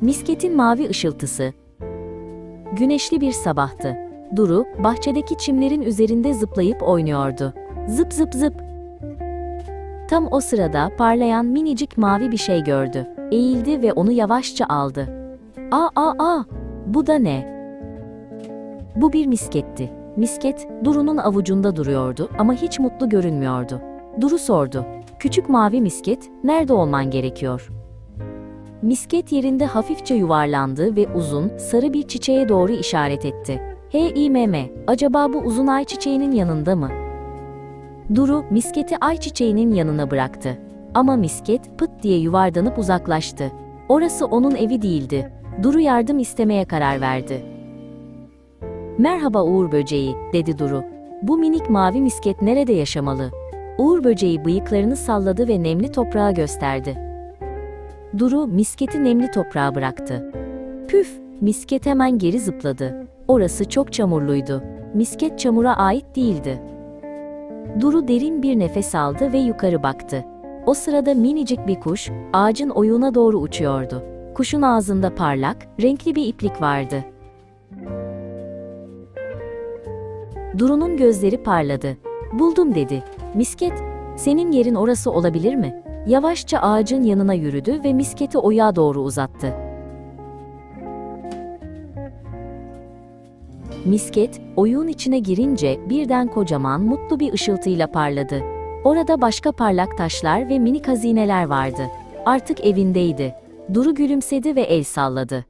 Misketin mavi ışıltısı. Güneşli bir sabahtı. Duru, bahçedeki çimlerin üzerinde zıplayıp oynuyordu. Zıp zıp zıp. Tam o sırada parlayan minicik mavi bir şey gördü. Eğildi ve onu yavaşça aldı. Aa aa aa! Bu da ne? Bu bir misketti. Misket, Duru'nun avucunda duruyordu ama hiç mutlu görünmüyordu. Duru sordu. Küçük mavi misket, nerede olman gerekiyor? Misket yerinde hafifçe yuvarlandı ve uzun, sarı bir çiçeğe doğru işaret etti. Hey İMM, acaba bu uzun ay çiçeğinin yanında mı? Duru, misketi ay çiçeğinin yanına bıraktı. Ama misket pıt diye yuvarlanıp uzaklaştı. Orası onun evi değildi. Duru yardım istemeye karar verdi. Merhaba Uğur böceği, dedi Duru. Bu minik mavi misket nerede yaşamalı? Uğur böceği bıyıklarını salladı ve nemli toprağa gösterdi. Duru misketi nemli toprağa bıraktı. Püf, misket hemen geri zıpladı. Orası çok çamurluydu. Misket çamura ait değildi. Duru derin bir nefes aldı ve yukarı baktı. O sırada minicik bir kuş, ağacın oyuğuna doğru uçuyordu. Kuşun ağzında parlak, renkli bir iplik vardı. Duru'nun gözleri parladı. Buldum dedi. Misket, senin yerin orası olabilir mi? Yavaşça ağacın yanına yürüdü ve misketi oyağa doğru uzattı. Misket, oyuğun içine girince birden kocaman mutlu bir ışıltıyla parladı. Orada başka parlak taşlar ve minik hazineler vardı. Artık evindeydi. Duru gülümsedi ve el salladı.